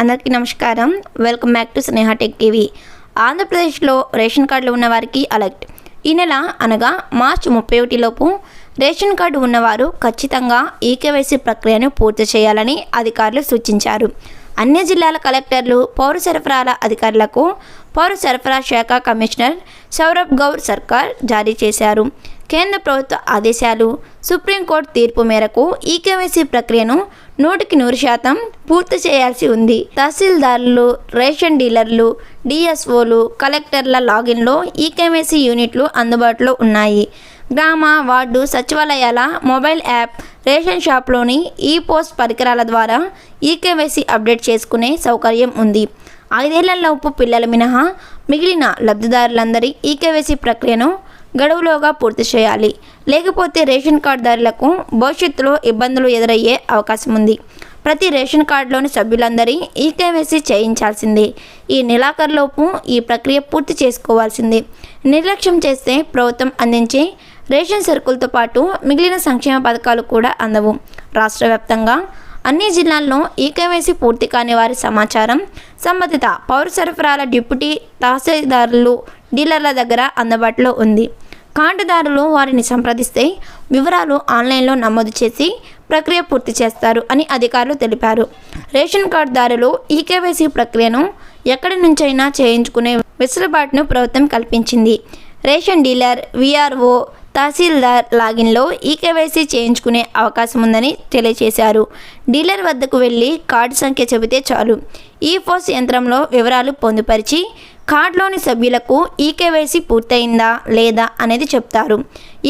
అందరికీ నమస్కారం. Welcome back to Sneha tech TV ఆంధ్రప్రదేశ్లో రేషన్ కార్డులు ఉన్న వారికి అలర్ట్ ఈ నెల అనగా మార్చి ముప్పై ఒకటిలోపు రేషన్ కార్డు ఉన్నవారు ఖచ్చితంగా ఈకేవైసీ ప్రక్రియను పూర్తి చేయాలని అధికారులు సూచించారు. అన్ని జిల్లాల కలెక్టర్లు పౌర సరఫరాల అధికారులకు పౌర సరఫరా శాఖ కమిషనర్ సౌరభ్ గౌర్ సర్కార్ జారీ చేశారు. కేంద్ర ప్రభుత్వ ఆదేశాలు సుప్రీంకోర్టు తీర్పు మేరకు ఈకేవైసీ ప్రక్రియను నూటికి నూరు శాతం పూర్తి చేయాల్సి ఉంది. తహసీల్దారులు రేషన్ డీలర్లు డిఎస్ఓలు కలెక్టర్ల లాగిన్లో ఈకేవైసీ యూనిట్లు అందుబాటులో ఉన్నాయి. గ్రామ వార్డు సచివాలయాల మొబైల్ యాప్ రేషన్ షాప్లోని ఈ పోస్ట్ పరికరాల ద్వారా ఈకేవైసీ అప్డేట్ చేసుకునే సౌకర్యం ఉంది. ఐదేళ్ళలోపు పిల్లల మినహా మిగిలిన లబ్ధిదారులందరి ఈకేవైసీ ప్రక్రియను గడువులోగా పూర్తి చేయాలి. లేకపోతే రేషన్ కార్డుదారులకు భవిష్యత్తులో ఇబ్బందులు ఎదురయ్యే అవకాశం ఉంది. ప్రతి రేషన్ కార్డులోని సభ్యులందరి ఈకేవైసీ చేయించాల్సిందే. ఈ నెలాఖరులోపు ఈ ప్రక్రియ పూర్తి చేసుకోవాల్సిందే. నిర్లక్ష్యం చేస్తే ప్రభుత్వం అందించే రేషన్ సరుకులతో పాటు మిగిలిన సంక్షేమ పథకాలు కూడా అందవు. రాష్ట్ర వ్యాప్తంగా అన్ని జిల్లాల్లో ఈకేవైసీ పూర్తి కాని వారి సమాచారం సంబంధిత పౌర సరఫరాల డిప్యూటీ తహసీల్దారులు డీలర్ల దగ్గర అందుబాటులో ఉంది. కార్డుదారులు వారిని సంప్రదిస్తే వివరాలు ఆన్లైన్లో నమోదు చేసి ప్రక్రియ పూర్తి చేస్తారు అని అధికారులు తెలిపారు. రేషన్ కార్డుదారులు ఈకేవైసీ ప్రక్రియను ఎక్కడి నుంచైనా చేయించుకునే వెసులుబాటును ప్రభుత్వం కల్పించింది. రేషన్ డీలర్ విఆర్ఓ తహసీల్దార్ లాగిన్లో ఈకేవైసీ చేయించుకునే అవకాశం ఉందని తెలియజేశారు. డీలర్ వద్దకు వెళ్ళి కార్డు సంఖ్య చెబితే చాలు. ఈ ఫోస్ యంత్రంలో వివరాలు పొందుపరిచి కార్డులోని సభ్యులకు ఈకేవైసీ పూర్తయిందా లేదా అనేది చెప్తారు.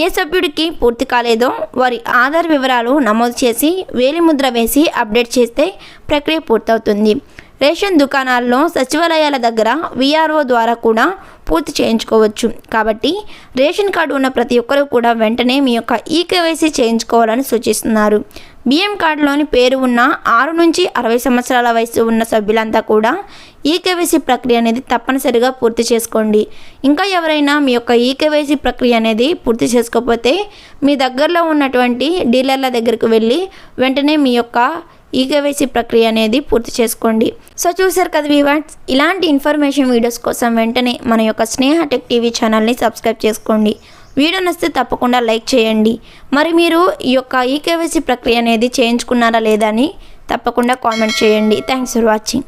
ఏ సభ్యుడికి పూర్తి కాలేదో వారి ఆధార్ వివరాలు నమోదు చేసి వేలిముద్ర వేసి అప్డేట్ చేస్తే ప్రక్రియ పూర్తవుతుంది. రేషన్ దుకాణాల్లో సచివాలయాల దగ్గర విఆర్ఓ ద్వారా కూడా పూర్తి చేయించుకోవచ్చు. కాబట్టి రేషన్ కార్డు ఉన్న ప్రతి ఒక్కరూ కూడా వెంటనే మీ యొక్క ఈకేవైసీ చేయించుకోవాలని సూచిస్తున్నారు. బియ్యం కార్డులోని పేరు ఉన్న ఆరు నుంచి అరవై సంవత్సరాల వయసు ఉన్న సభ్యులంతా కూడా ఈకేవైసీ ప్రక్రియ అనేది తప్పనిసరిగా పూర్తి చేసుకోండి. ఇంకా ఎవరైనా మీ యొక్క ఈకేవైసీ ప్రక్రియ అనేది పూర్తి చేసుకోకపోతే మీ దగ్గరలో ఉన్నటువంటి డీలర్ల దగ్గరికి వెళ్ళి వెంటనే మీ యొక్క ఈకేవైసీ ప్రక్రియ అనేది పూర్తి చేసుకోండి. సో చూసారు కదా వివాట్స్ ఇలాంటి ఇన్ఫర్మేషన్ వీడియోస్ కోసం వెంటనే మన యొక్క స్నేహ టెక్ టీవీ ఛానల్ని సబ్స్క్రైబ్ చేసుకోండి. వీడియో నచ్చితే తప్పకుండా లైక్ చేయండి. మరి మీరు ఈ యొక్క ఈకేవైసీ ప్రక్రియ అనేది చేయించుకున్నారా లేదా అని తప్పకుండా కామెంట్ చేయండి. Thanks for watching